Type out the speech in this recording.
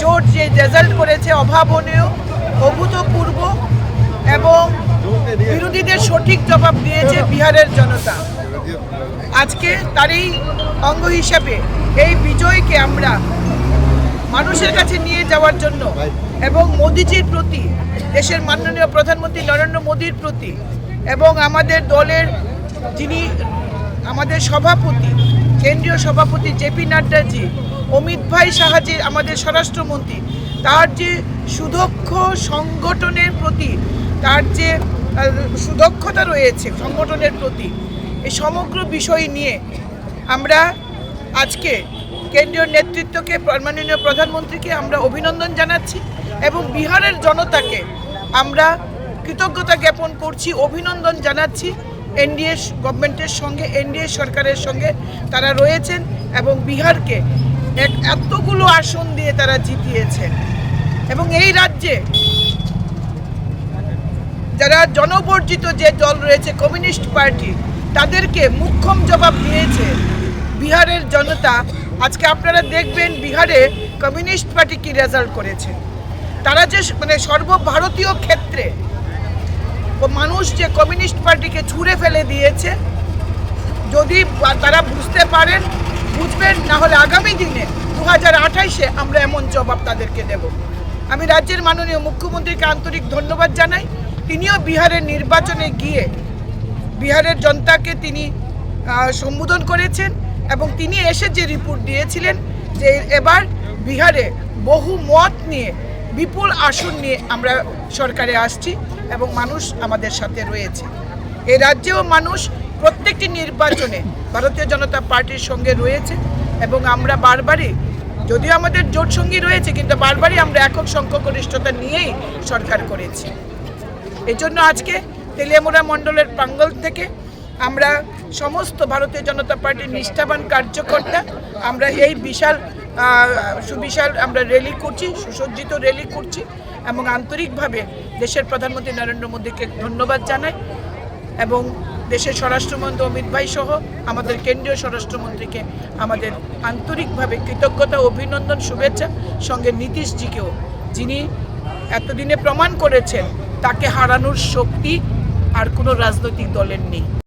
জোট যে রেজাল্ট করেছে অভাবনীয়, অভূতপূর্ব এবং বিরোধীদের সঠিক জবাব দিয়েছে বিহারের জনতা। আজকে তারই অঙ্গ হিসাবে এই বিজয়কে আমরা মানুষের কাছে নিয়ে যাওয়ার জন্য এবং মোদিজির প্রতি, দেশের মাননীয় প্রধানমন্ত্রী নরেন্দ্র মোদীর প্রতি এবং আমাদের দলের যিনি, আমাদের সভাপতি কেন্দ্রীয় সভাপতি জেপি নাড্ডাজি, অমিত ভাই সাহাজি, আমাদের স্বরাষ্ট্রমন্ত্রী, তার যে সুদক্ষ সংগঠনের প্রতি, তার যে সুদক্ষতা রয়েছে সংগঠনের প্রতি, এই সমগ্র বিষয় নিয়ে আমরা আজকে কেন্দ্রীয় নেতৃত্বকে, মাননীয় প্রধানমন্ত্রীকে আমরা অভিনন্দন জানাচ্ছি এবং বিহারের জনতাকে আমরা কৃতজ্ঞতা জ্ঞাপন করছি, অভিনন্দন জানাচ্ছি। এনডিএ গভর্নমেন্টের সঙ্গে, এনডিএ সরকারের সঙ্গে তারা রয়েছেন এবং বিহারকে এক এতগুলো আসন দিয়ে তারা জিতিয়েছেন। এবং এই রাজ্যে যারা জনবর্জিত যে দল রয়েছে, কমিউনিস্ট পার্টি, তাদেরকে মুখ্যম জবাব দিয়েছে বিহারের জনতা। আজকে আপনারা দেখবেন বিহারে কমিউনিস্ট পার্টি কি রেজাল্ট করেছে। তারা যে মানে সর্বভারতীয় ক্ষেত্রে মানুষ যে কমিউনিস্ট পার্টিকে ছুঁড়ে ফেলে দিয়েছে, যদি তারা বুঝতে পারেন, বুঝবেন না হলে আগামী দিনে দু হাজার আঠাইশে আমরা এমন জবাব তাদেরকে দেব। আমি রাজ্যের মাননীয় মুখ্যমন্ত্রীকে আন্তরিক ধন্যবাদ জানাই। তিনিও বিহারের নির্বাচনে গিয়ে বিহারের জনতাকে তিনি সম্বোধন করেছেন এবং তিনি এসে যে রিপোর্ট দিয়েছিলেন যে এবার বিহারে বহু মত নিয়ে, বিপুল আসন নিয়ে আমরা সরকারে আসছি। এবং মানুষ আমাদের সাথে রয়েছে। এই রাজ্যেও মানুষ প্রত্যেকটি নির্বাচনে ভারতীয় জনতা পার্টির সঙ্গে রয়েছে এবং আমরা বারবারই, যদিও আমাদের জোট সঙ্গী রয়েছে, কিন্তু বারবারই আমরা একক সংখ্যাগরিষ্ঠতা নিয়েই সরকার করেছি। এই জন্য আজকে তেলিয়ামুড়া মণ্ডলের প্রাঙ্গল থেকে আমরা সমস্ত ভারতীয় জনতা পার্টির নিষ্ঠাবান কার্যকর্তা, আমরা এই বিশাল সুবিশাল আমরা র্যালি করছি, সুসজ্জিত র্যালি করছি এবং আন্তরিকভাবে দেশের প্রধানমন্ত্রী নরেন্দ্র মোদীকে ধন্যবাদ জানাই এবং দেশের স্বরাষ্ট্রমন্ত্রী অমিত ভাই সহ আমাদের কেন্দ্রীয় স্বরাষ্ট্রমন্ত্রীকে আমাদের আন্তরিকভাবে কৃতজ্ঞতা, অভিনন্দন, শুভেচ্ছা, সঙ্গে নীতিশজিকেও যিনি এতদিনে প্রমাণ করেছেন তাকে হারানোর শক্তি আর কোনো রাজনৈতিক দলের নেই।